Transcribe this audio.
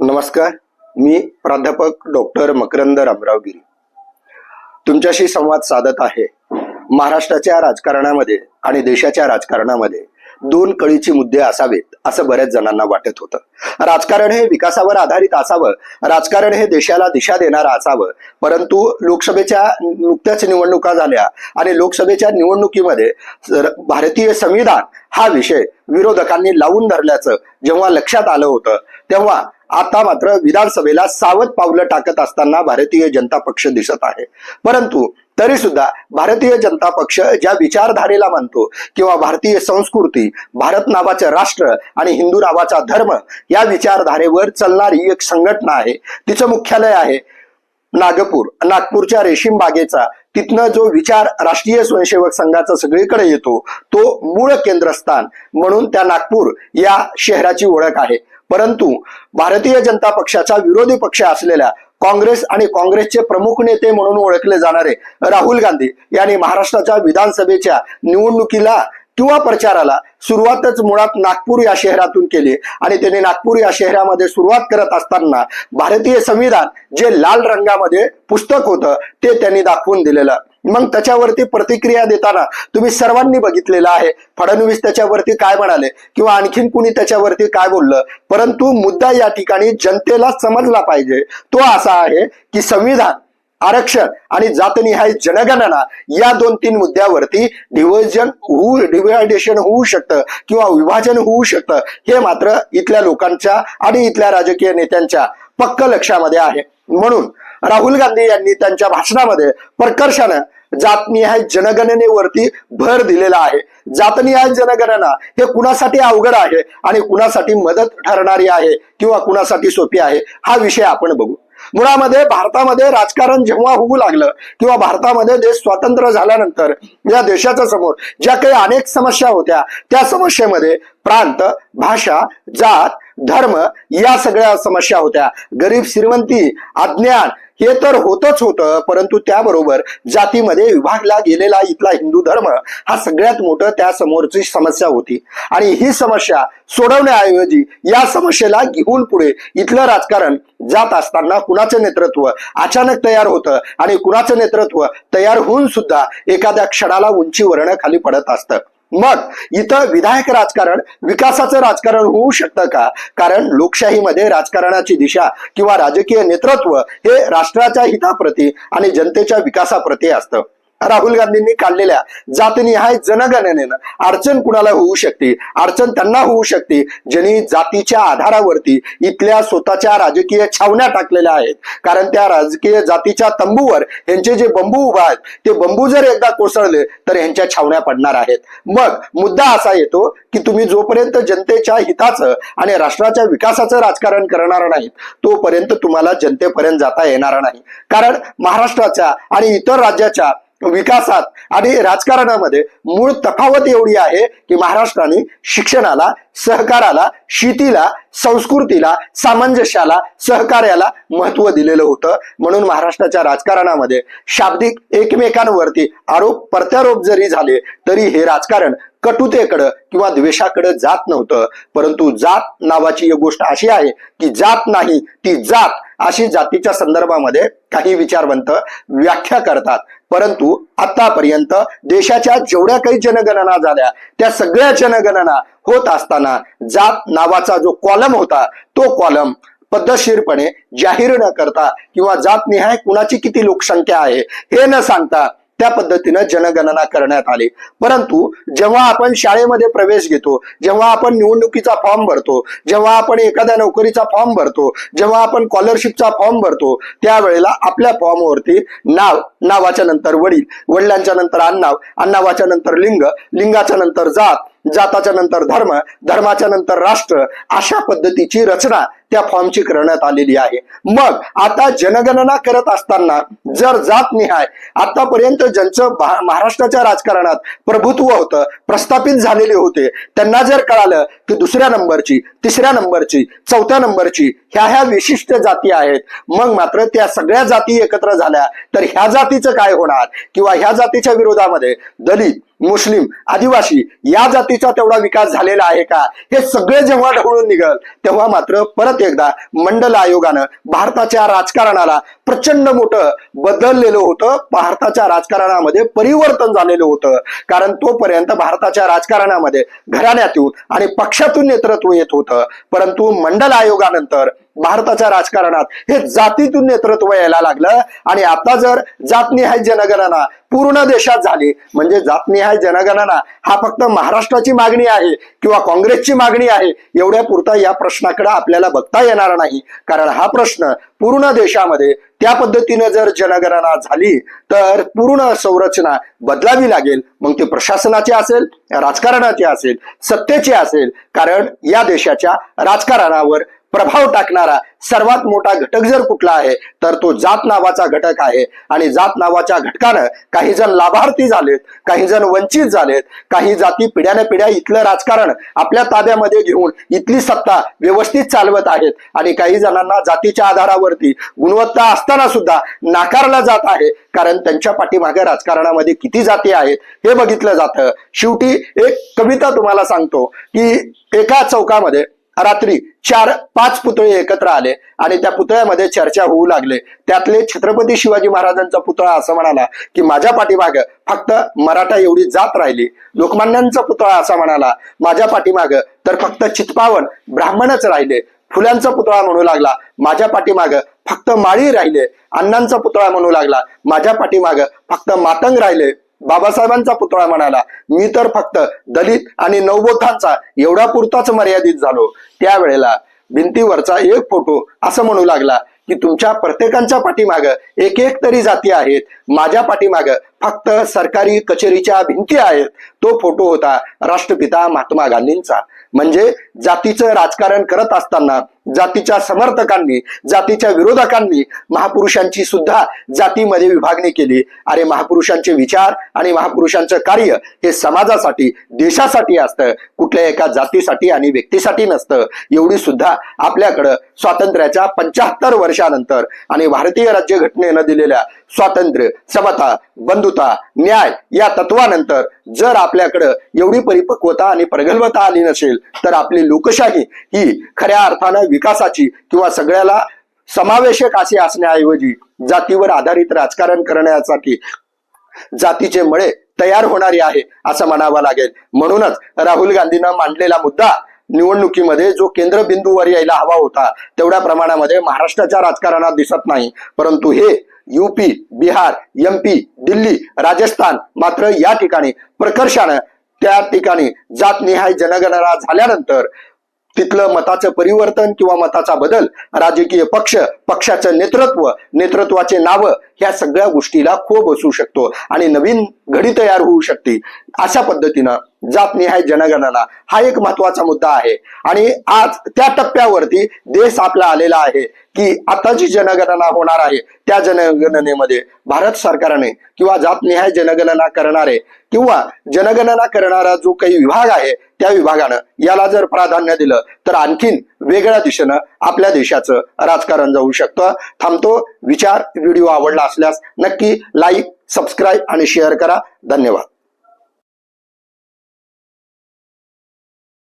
नमस्कार मी प्राध्यापक डॉक्टर मकरंद रामरावगिरी. तुमच्याशी संवाद साधत आहे. महाराष्ट्राच्या राजकारणामध्ये आणि देशाच्या राजकारणामध्ये दोन कळीचे मुद्दे असावेत असं बऱ्याच जणांना वाटत होतं. राजकारण हे विकासावर आधारित असावं राजकारण हे देशाला दिशा देणारं असावं परंतु लोकसभेच्या नुकत्याच निवडणुका झाल्या आणि लोकसभेच्या निवडणुकीमध्ये भारतीय संविधान हा विषय विरोधकांनी लावून धरल्याचं जेव्हा लक्षात आलं होतं तेव्हा आता मात्र विधानसभेला सावध पावलं टाकत असताना भारतीय जनता पक्ष दिसत आहे. परंतु तरी सुद्धा भारतीय जनता पक्ष ज्या विचारधारेला मानतो किंवा भारतीय संस्कृती भारत नावाचं राष्ट्र आणि हिंदू नावाचा धर्म या विचारधारेवर चालणारी एक संघटना आहे. तिचं मुख्यालय आहे नागपूर. नागपूरच्या रेशीम बागेचा तिथनं जो विचार राष्ट्रीय स्वयंसेवक संघाचा सगळीकडे येतो तो मूळ केंद्रस्थान म्हणून त्या नागपूर या शहराची ओळख आहे. परंतु भारतीय जनता पक्षाचा विरोधी पक्ष असलेल्या काँग्रेस आणि काँग्रेसचे प्रमुख नेते म्हणून ओळखले जाणारे राहुल गांधी यांनी महाराष्ट्राच्या विधानसभेच्या निवडणुकीला किंवा प्रचाराला सुरुवातच मुळात नागपूर या शहरातून केली आणि त्यांनी नागपूर या शहरामध्ये सुरुवात करत असताना भारतीय संविधान जे लाल रंगामध्ये पुस्तक होतं ते त्यांनी दाखवून दिलेलं. मग त्याच्यावरती प्रतिक्रिया देताना तुम्ही सर्वांनी बघितलेलं आहे. फडणवीस त्याच्यावरती काय म्हणाले? किंवा आणखीन कुणी त्याच्यावरती काय बोललं? परंतु मुद्दा या ठिकाणी जनतेला समजला पाहिजे. तो असा आहे की संविधान आरक्षण आणि जातनिहाय जनगणना या दोन तीन मुद्द्यावरती डिव्हिजन होऊ डिव्हायडेशन होऊ शकतं किंवा विभाजन होऊ शकतं हे मात्र इथल्या लोकांच्या आणि इथल्या राजकीय नेत्यांच्या पक्क लक्षामध्ये आहे. म्हणून राहुल गांधी यांनी त्यांच्या भाषणामध्ये प्रकर्षानं जातनिहाय जनगणनेवरती भर दिलेला आहे. जातनिहाय जनगणना हे कुणासाठी अवघड आहे आणि कुणासाठी मदत ठरणारी आहे किंवा कुणासाठी सोपी आहे हा विषय आपण बघू. मुळामध्ये भारतामध्ये राजकारण जेव्हा होऊ लागलं किंवा भारतामध्ये देश स्वातंत्र्य झाल्यानंतर या देशाच्या समोर ज्या काही अनेक समस्या होत्या त्या समस्येमध्ये प्रांत भाषा जात धर्म या सगळ्या समस्या होत्या. गरीब श्रीमंती अज्ञान हे तर होतच होतं परंतु त्याबरोबर जातीमध्ये विभागला गेलेला इथला हिंदू धर्म हा सगळ्यात मोठं त्या समोरची समस्या होती. आणि ही समस्या सोडवण्याऐवजी या समस्येला घेऊन पुढे इथलं राजकारण जात असताना कुणाचं नेतृत्व अचानक तयार होतं आणि कुणाचं नेतृत्व तयार होऊन सुद्धा एखाद्या क्षणाला उंचीवरनं खाली पडत असतं. मग इथं विधायक राजकारण विकासाचं राजकारण होऊ शकतं का? कारण लोकशाहीमध्ये राजकारणाची दिशा किंवा राजकीय नेतृत्व हे राष्ट्राच्या हिताप्रती आणि जनतेच्या विकासाप्रती असतं. राहुल गांधींनी काढलेल्या जातनिहाय जनगणनेनं अडचण कुणाला होऊ शकते? अडचण त्यांना होऊ शकते ज्यांनी जातीच्या आधारावरती इथल्या स्वतःच्या राजकीय छावण्या टाकलेल्या आहेत. कारण त्या राजकीय जातीच्या तंबूवर यांचे जे बंबू उभा आहेत ते बंबू जर एकदा कोसळले तर यांच्या छावण्या पडणार आहेत. मग मुद्दा असा येतो की तुम्ही जोपर्यंत जनतेच्या हिताचं आणि राष्ट्राच्या विकासाचं राजकारण करणार नाहीत तोपर्यंत तुम्हाला जनतेपर्यंत जाता येणार नाही. कारण महाराष्ट्राच्या आणि इतर राज्याच्या विकासात आणि राजकारणामध्ये मूळ तफावत एवढी आहे की महाराष्ट्राने शिक्षणाला सहकाराला शेतीला संस्कृतीला सामंजस्याला सहकार्याला महत्त्व दिलेलं होतं. म्हणून महाराष्ट्राच्या राजकारणामध्ये शाब्दिक एकमेकांवरती आरोप प्रत्यारोप जरी झाले तरी हे राजकारण कटुतेकडं किंवा द्वेषाकडे जात नव्हतं. परंतु जात नावाची एक गोष्ट अशी आहे की जात नाही ती जात अशी जातीच्या संदर्भामध्ये काही विचारवंत व्याख्या करतात. परंतु आतापर्यंत देशाच्या जेवढ्या काही जनगणना झाल्या त्या सगळ्या जनगणना होत असताना जात नावाचा जो कॉलम होता तो कॉलम पद्धतशीरपणे जाहीर न करता किंवा जातनिहाय कुणाची किती लोकसंख्या आहे हे न सांगता त्या पद्धतीनं जनगणना करण्यात आली. परंतु जेव्हा आपण शाळेमध्ये प्रवेश घेतो जेव्हा आपण निवडणुकीचा फॉर्म भरतो जेव्हा आपण एखाद्या नोकरीचा फॉर्म भरतो जेव्हा आपण स्कॉलरशिपचा फॉर्म भरतो त्यावेळेला आपल्या फॉर्मवरती नाव नावाच्या नंतर वडील वडिलांच्या नंतर आडनाव आडनावाच्या नंतर लिंग लिंगाच्या नंतर जात जाताच्या नंतर धर्म धर्माच्या नंतर राष्ट्र अशा पद्धतीची रचना त्या फॉर्मची करण्यात आलेली आहे. मग आता जनगणना करत असताना जर जात निहाय आतापर्यंत ज्यांचं महाराष्ट्राच्या राजकारणात प्रभुत्व होतं प्रस्थापित झालेले होते त्यांना जर कळालं की दुसऱ्या नंबरची तिसऱ्या नंबरची चौथ्या नंबरची ह्या ह्या विशिष्ट जाती आहेत मग मात्र त्या सगळ्या जाती एकत्र झाल्या तर ह्या जातीचं काय होणार? किंवा ह्या जातीच्या विरोधामध्ये दलित मुस्लिम आदिवासी या जातीचा तेवढा विकास झालेला आहे का? हे सगळे जेव्हा ढवळून निघल तेव्हा मात्र परत एकदा मंडल आयोगानं भारताच्या राजकारणाला प्रचंड मोठं बदललेलं होतं. भारताच्या राजकारणामध्ये परिवर्तन झालेलं होतं. कारण तोपर्यंत भारताच्या राजकारणामध्ये घराण्यातून आणि पक्षातून नेतृत्व येत होतं. परंतु मंडल आयोगानंतर भारताच्या राजकारणात हे जातीतून नेतृत्व यायला लागलं. आणि आता जर जातनिहाय जनगणना पूर्ण देशात झाली म्हणजे जातनिहाय जनगणना हा फक्त महाराष्ट्राची मागणी आहे किंवा काँग्रेसची मागणी आहे एवढ्या पुरता या प्रश्नाकडे आपल्याला बघता येणार नाही. कारण हा प्रश्न पूर्ण देशामध्ये त्या पद्धतीने जर जनगणना झाली तर पूर्ण संरचना बदलावी लागेल. मग ती प्रशासनाची असेल राजकारणाची असेल सत्तेची असेल. कारण या देशाच्या राजकारणावर प्रभाव टाकणारा सर्वात मोठा घटक जर कुठला आहे तर तो जात नावाचा घटक आहे. आणि जात नावाच्या घटकानं काही जण लाभार्थी झालेत काही जण वंचित झालेत काही जाती पिढ्याने पिढ्या इथलं राजकारण आपल्या ताब्यामध्ये घेऊन इथली सत्ता व्यवस्थित चालवत आहेत. आणि काही जणांना जातीच्या आधारावरती गुणवत्ता असताना सुद्धा नाकारला जात आहे. कारण त्यांच्या पाठीमागे राजकारणामध्ये किती जाती आहेत हे बघितलं जातं. शेवटी एक कविता तुम्हाला सांगतो की एका चौकामध्ये रात्री चार पाच पुतळे एकत्र आले आणि त्या पुतळ्यामध्ये चर्चा होऊ लागले. त्यातले छत्रपती शिवाजी महाराजांचा पुतळा असं म्हणाला की माझ्या पाठीमाग फक्त मराठा एवढी जात राहिली. लोकमान्यांचा पुतळा असा म्हणाला माझ्या पाठीमाग तर फक्त चितपावन ब्राह्मणच राहिले. फुल्यांचा पुतळा म्हणू लागला माझ्या पाठीमाग फक्त माळी राहिले. अण्णांचा पुतळा म्हणू लागला माझ्या पाठीमाग फक्त मातंग राहिले. बाबासाहेबांचा पुतळा म्हणाला. मी तर फक्त दलित आणि नवबोधांचा एवढा पुरताच मर्यादित झालो. त्यावेळेला भिंतीवरचा एक फोटो असं म्हणू लागला की तुमच्या प्रत्येकांच्या पाठीमाग एक एक तरी जाती आहेत. माझ्या पाठीमाग फक्त सरकारी कचेरीच्या भिंती आहेत तो फोटो होता राष्ट्रपिता महात्मा गांधींचा. म्हणजे जातीचं राजकारण करत असताना जातीच्या समर्थकांनी जातीच्या विरोधकांनी महापुरुषांची सुद्धा जातीमध्ये विभागणी केली. अरे महापुरुषांचे विचार आणि महापुरुषांचं कार्य हे समाजासाठी देशासाठी असतं. कुठल्या एका जातीसाठी आणि व्यक्तीसाठी नसतं. एवढी सुद्धा आपल्याकडं स्वातंत्र्याच्या पंच्याहत्तर वर्षानंतर आणि भारतीय राज्यघटनेनं दिलेल्या स्वातंत्र्य समता बंधुता न्याय या तत्वानंतर जर आपल्याकडं एवढी परिपक्वता आणि प्रगल्भता आली नसेल तर आपली लोकशाही ही खऱ्या अर्थानं विकासाची किंवा सगळ्याला समावेशक असे असण्याऐवजी जातीवर आधारित राजकारण करण्यासाठी जातीचे मळे तयार होणारी आहे असं म्हणावं लागेल. म्हणूनच राहुल गांधीनं मांडलेला मुद्दा निवडणुकीमध्ये जो केंद्रबिंदूवर यायला हवा होता तेवढ्या प्रमाणामध्ये महाराष्ट्राच्या राजकारणात दिसत नाही. परंतु हे यूपी बिहार एमपी दिल्ली राजस्थान मात्र या ठिकाणी प्रकर्षानं त्या ठिकाणी जातनिहाय जनगणना झाल्यानंतर तिथलं मताचं परिवर्तन किंवा मताचा बदल राजकीय पक्ष पक्षाचं नेतृत्व नेतृत्वाचे नावं ह्या सगळ्या गोष्टीला खूप असू शकतो आणि नवीन घडी तयार होऊ शकते. अशा पद्धतीनं जातनिहाय जनगणना हा एक महत्त्वाचा मुद्दा आहे. आणि आज त्या टप्प्यावरती देश आपला आलेला आहे की आता जी जनगणना होणार आहे त्या जनगणनेमध्ये भारत सरकारने किंवा जातनिहाय जनगणना करणारे किंवा जनगणना करणारा जो काही विभाग आहे त्या विभागानं याला जर प्राधान्य दिलं तर आणखीन वेगळ्या दिशेनं आपल्या देशाचं राजकारण जाऊ शकतं. थांबतो. विचार व्हिडिओ आवडला असल्यास नक्की लाईक सबस्क्राईब आणि शेअर करा. धन्यवाद.